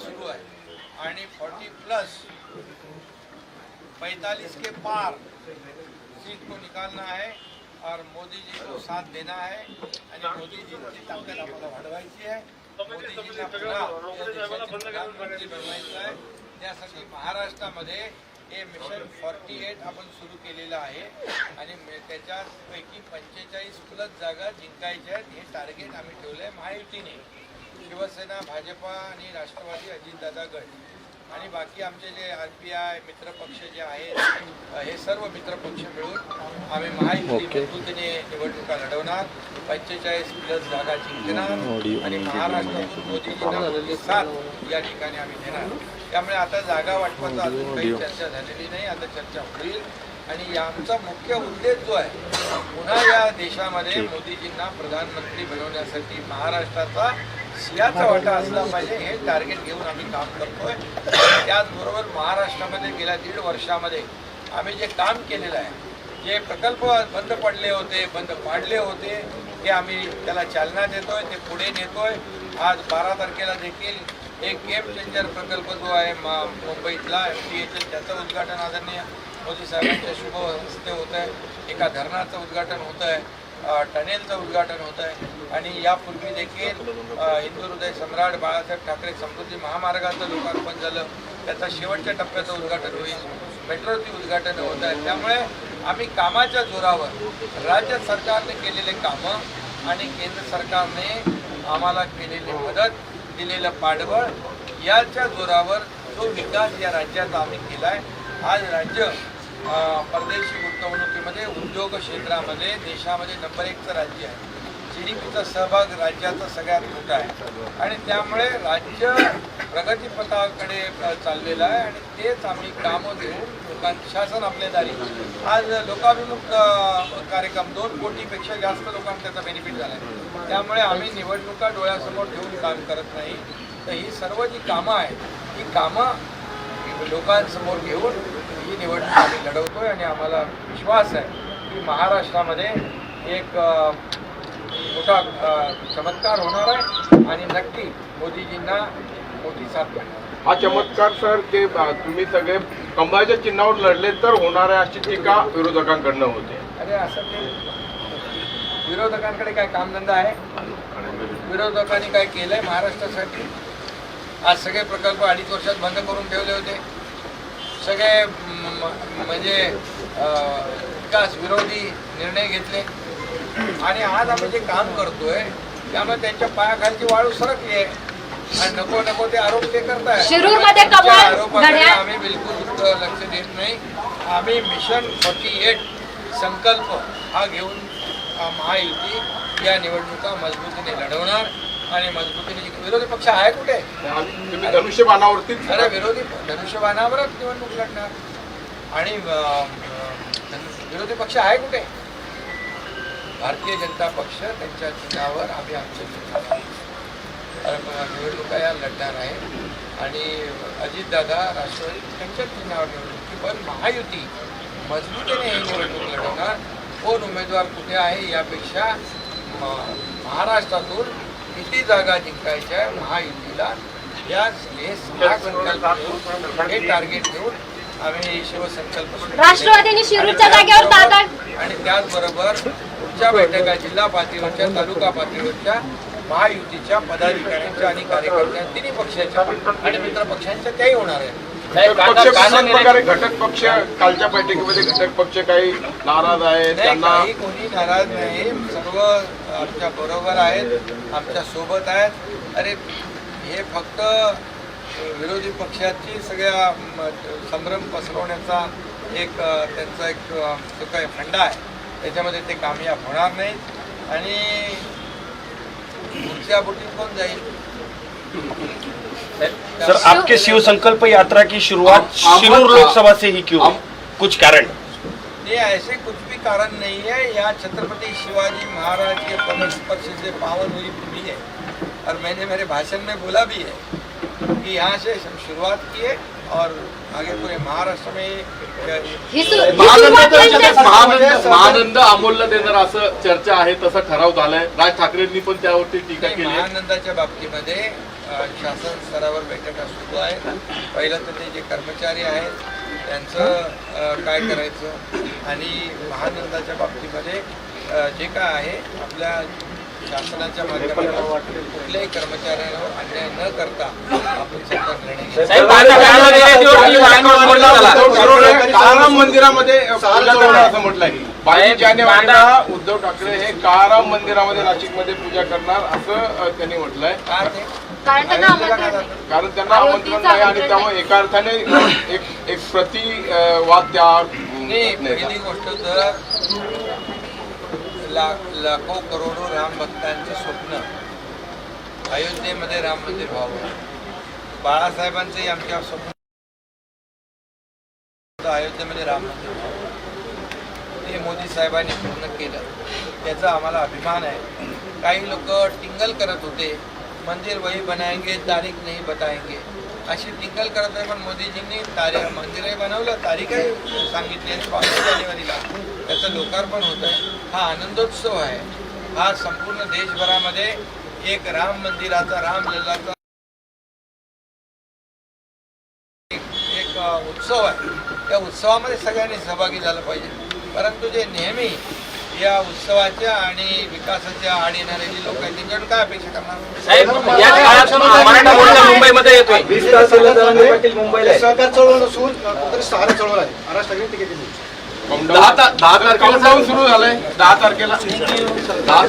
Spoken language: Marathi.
सुरू आहे. आणि फॉर्टी प्लस पैंतालीस के पार सीट को निकालना है और मोदी जी को साथ देना है आणि मोदी जींची ताकद आम्हाला वाढवायची आहे. मोदीजींना पुन्हा बनवायचं आहे. त्यासाठी महाराष्ट्रामध्ये हे मिशन फॉर्टी एट आपण सुरू केलेलं आहे. आणि त्याच्यापैकी पंचेचाळीस प्लस जागा जिंकायच्या आहेत. हे टार्गेट आम्ही ठेवलं आहे महायुतीने. शिवसेना भाजपा आणि राष्ट्रवादी अजितदादा गट. आणि बाकी आमचे जे आर पी आय मित्रपक्ष जे आहेत हे सर्व मित्रपक्ष मिळून आम्ही महायुती मजबूतीने निवडणुका लढवणार. पंचेचाळीस प्लस जागा जिंकणार. आणि महाराष्ट्रातून मोदीजींना मोदी. साथ या ठिकाणी आम्ही देणार. त्यामुळे आता जागा वाटपाचा अजून काही चर्चा झालेली नाही. आता चर्चा होईल. आणि या आमचा मुख्य उद्देश जो आहे पुन्हा या देशामध्ये मोदीजींना प्रधानमंत्री बनवण्यासाठी महाराष्ट्राचा सिंहाचा वाटा असला पाहिजे हे टार्गेट घेऊन आम्ही काम करतोय. त्याचबरोबर महाराष्ट्रामध्ये गेल्या दीड वर्षामध्ये आम्ही जे काम केलेलं आहे जे प्रकल्प बंद पडले होते बंद पाडले होते ते आम्ही त्याला चालना देतोय ते पुढे नेतोय. आज बारा तारखेला देखील एक गेम चेंजर प्रकल्प जो आहे मा- मुंबईतला एम टी एच त्याचं उद्घाटन आदरणीय मोदी साहेबांच्या शुभ हस्ते होत आहे एका धरणाचं उद्घाटन होत आहे टनेलचं उद्घाटन होत आहे आणि यापूर्वी देखील हिंदू हृदय सम्राट बाळासाहेब ठाकरे समृद्धी महामार्गाचं लोकार्पण झालं. त्याचा शेवटच्या टप्प्याचं उद्घाटन होईल. मेट्रोची उद्घाटन होत आहे. त्यामुळे आम्ही कामाच्या जोरावर राज्य सरकारने केलेले कामं आणि केंद्र सरकारने आम्हाला केलेली मदत दिलेलं पाठबळ याच्या जोरावर जो विकास या राज्याचा आम्ही केला आहे आज राज्य परदेशी गुंतवणुकीमध्ये उद्योग क्षेत्रामध्ये देशामध्ये नंबर एकचं राज्य आहे. जी डी पीचा सहभाग राज्याचा सगळ्यात मोठा आहे. आणि त्यामुळे राज्य प्रगतीपथाकडे चाललेलं आहे आणि तेच आम्ही कामं घेऊन लोकां शासन आपल्या दारी. आज लोकाभिमुख कार्यक्रम दोन कोटीपेक्षा जास्त लोकांना त्याचा बेनिफिट झाला आहे त्यामुळे आम्ही निवडणुका डोळ्यासमोर ठेवून काम करत नाही. तर ही सर्व जी कामं आहेत ही कामं लोकांसमोर घेऊन ही निवडणूक आम्ही लढवतोय आणि आम्हाला विश्वास आहे की महाराष्ट्रामध्ये एक मोठा चमत्कार होणार आहे आणि नक्की मोदीजींना मोठी साथ मिळणार हा चमत्कार सर ते तुम्ही सगळे कमळाच्या चिन्हावर लढले तर होणार आहे अशी टीका विरोधकांकडनं होते. अरे असं ते विरोधकांकडे काय कामधंदा आहे? विरोधकांनी काय केलंय महाराष्ट्रासाठी? आज सगळे प्रकल्प अडीच वर्षात बंद करून ठेवले होते. सगळे म्हणजे विकास विरोधी निर्णय घेतले. आणि आज आम्ही जे काम करतोय त्यामुळे त्यांच्या पायाखालची वाळू सरकली आहे. आणि नको नको ते आरोप ते करताय शिरूरमध्ये कमळ, त्यांच्या आरोपाकडे घड्याळ. आम्ही बिलकुल लक्ष देत नाही. आम्ही मिशन फोर्टी एट संकल्प हा घेऊन महायुती या निवडणुका मजबूतीने लढवणार. आणि मजबूतीने विरोधी पक्ष आहे कुठे? तुम्ही धनुष्यबाणावरतीच अरे विरोधी धनुष्यबाणावरच निवडणूक लढणार. आणि विरोधी पक्ष आहे कुठे? भारतीय जनता पक्ष त्यांच्या चिन्हावर आम्ही अ, निवडणुका या लढणार आहे आणि अजितदादा राष्ट्रवादी त्यांच्या चिन्हावर निवडणुकी पण महायुती मजबूतीने ही निवडणूक लढवणार. कोण उमेदवार कुठे आहे यापेक्षा महाराष्ट्रातून किती जागा जिंकायच्या आहे महायुतीला? या हे संकल्प हे टार्गेट घेऊन आम्ही शिवसंकल्प. राष्ट्रवादीने शिरूरच्या जागेवर दादा आणि त्याचबरोबर पुढच्या बैठका जिल्हा पातळीवरच्या तालुका पातळीवरच्या महायुतीच्या पदाधिकाऱ्यांच्या आणि कार्यकर्त्यांच्या तिन्ही पक्षाच्या आणि मित्र पक्षांच्या त्याही होणार आहेत. घटक पक्ष कालच्या बैठकीमध्ये घटक पक्ष काही नाराज आहेत त्यांना काही कोणी नाराज नाही. सर्व आमच्या बरोबर आहेत आमच्यासोबत आहेत. अरे हे फक्त विरोधी पक्षाची सगळ्या संभ्रम पसरवण्याचा एक त्यांचा एक जो काही फंडा आहे त्याच्यामध्ये ते कामयाब होणार नाहीत. आणि पुढच्या बोटीत कोण जाईल? सर आपके शिव संकल्प यात्रा की शुरुआत शिरूर लोकसभा से ही क्यों? कुछ कारण? ये ऐसे कुछ भी कारण नहीं है। यहाँ छत्रपति शिवाजी महाराज के पद स्पर्श से पावन हुई भूमि है। और मैंने मेरे भाषण में बोला भी है कि यहाँ से हम शुरुआत किए और आगे पूरे महाराष्ट्र में महानंद अमोलला देणार असं चर्चा आहे तसा ठराव झालाय. राज ठाकरेंनी पण त्यावरती टीका केली महानंदाच्या बाबतीमध्ये शासन स्तरावर बैठका सुरू आहेत. पहिलं तर ते जे कर्मचारी आहेत त्यांचं काय करायचं आणि महानंदाच्या बाबतीमध्ये जे काय आहे आपल्या शासनाच्या माध्यमातून कुठल्याही कर्मचाऱ्यांवर अन्याय न करता आपण सरकार निर्णय मंदिरामध्ये असं म्हटलंय बावीस जानेवारीला उद्धव ठाकरे हे काळाराम मंदिरामध्ये नाशिकमध्ये पूजा करणार असं त्यांनी म्हटलंय? कारण त्यांना आमंत्रण नाही. कारण त्यांना आमंत्रण नाही आणि त्यामुळे एका अर्थाने एक एक प्रति अ, वाद त्या पहिली गोष्ट तर लाखो करोडो राम भक्तांचं स्वप्न अयोध्येमध्ये राम मंदिर व्हावं. बाळासाहेबांचंही आमच्या स्वप्न अयोध्येमध्ये राम मंदिर व्हावं. मोदी साहेबांनी पूर्ण केलं. त्याचा आम्हाला अभिमान आहे. काही लोक टिंगल करत होते. मंदिर वही बनाएंगे तारीख नाही बताएंगे. अशी टिंगल करत आहे पण मोदीजींनी तारीख मंदिरही बनवलं तारीखही सांगितली आणि बावीस जानेवारीला त्याचं लोकार्पण होत आहे. हा आनंदोत्सव आहे. हा संपूर्ण देशभरामध्ये एक राम मंदिराचा रामलल्लाचा एक एक उत्सव आहे. त्या उत्सवामध्ये सगळ्यांनी सहभागी झालं पाहिजे. परंतु जे नेहमी या उत्सवाच्या आणि विकासाच्या आड येणारे जे लोक आहेत त्यांच्याकडून काय अपेक्षा करणार? मुंबईमध्ये येतोय. मुंबईला सहकार चळवळ नसून कुठेतरी सहारा चळवळ आहे. महाराष्ट्राकडे तिकीट दहा तारखेला सुरू झालंय. दहा तारखेला. दहा